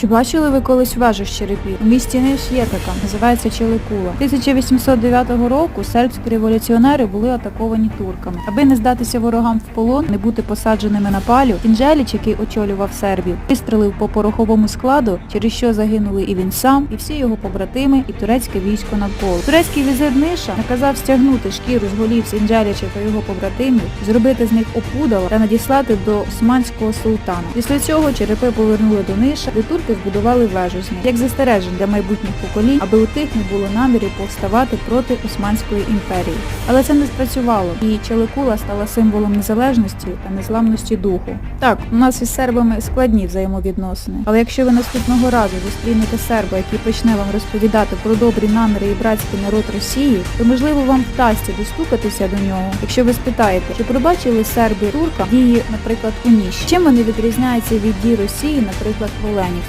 Чи бачили ви колись вежу з черепів? У місті Ниш є така, називається Челикула. 1809 року сербські революціонери були атаковані турками. Аби не здатися ворогам в полон, не бути посадженими на палю, Кінжеліч, який очолював сербів, вистрелив по пороховому складу, через що загинули і він сам, і всі його побратими, і турецьке військо навколо. Турецький візир Ниша наказав стягнути шкіру з голів Сінджеліча та його побратимів, зробити з них опудала та надіслати до османського султана. Після цього черепи повернули до Ниша, де турки збудували вежу з них, як застережень для майбутніх поколінь, аби у тих не було намірів повставати проти Османської імперії. Але це не спрацювало, і Челикула стала символом незалежності та незламності духу. Так, у нас із сербами складні взаємовідносини, але якщо ви наступного разу зустрінете серба, який почне вам розповідати про добрі наміри і братський народ Росії, то можливо вам вдасться достукатися до нього, якщо ви спитаєте, чи пробачили серби турка дії, наприклад, у Ніж. Чим вони відрізняються від дій Росії, наприклад, в Оленівці?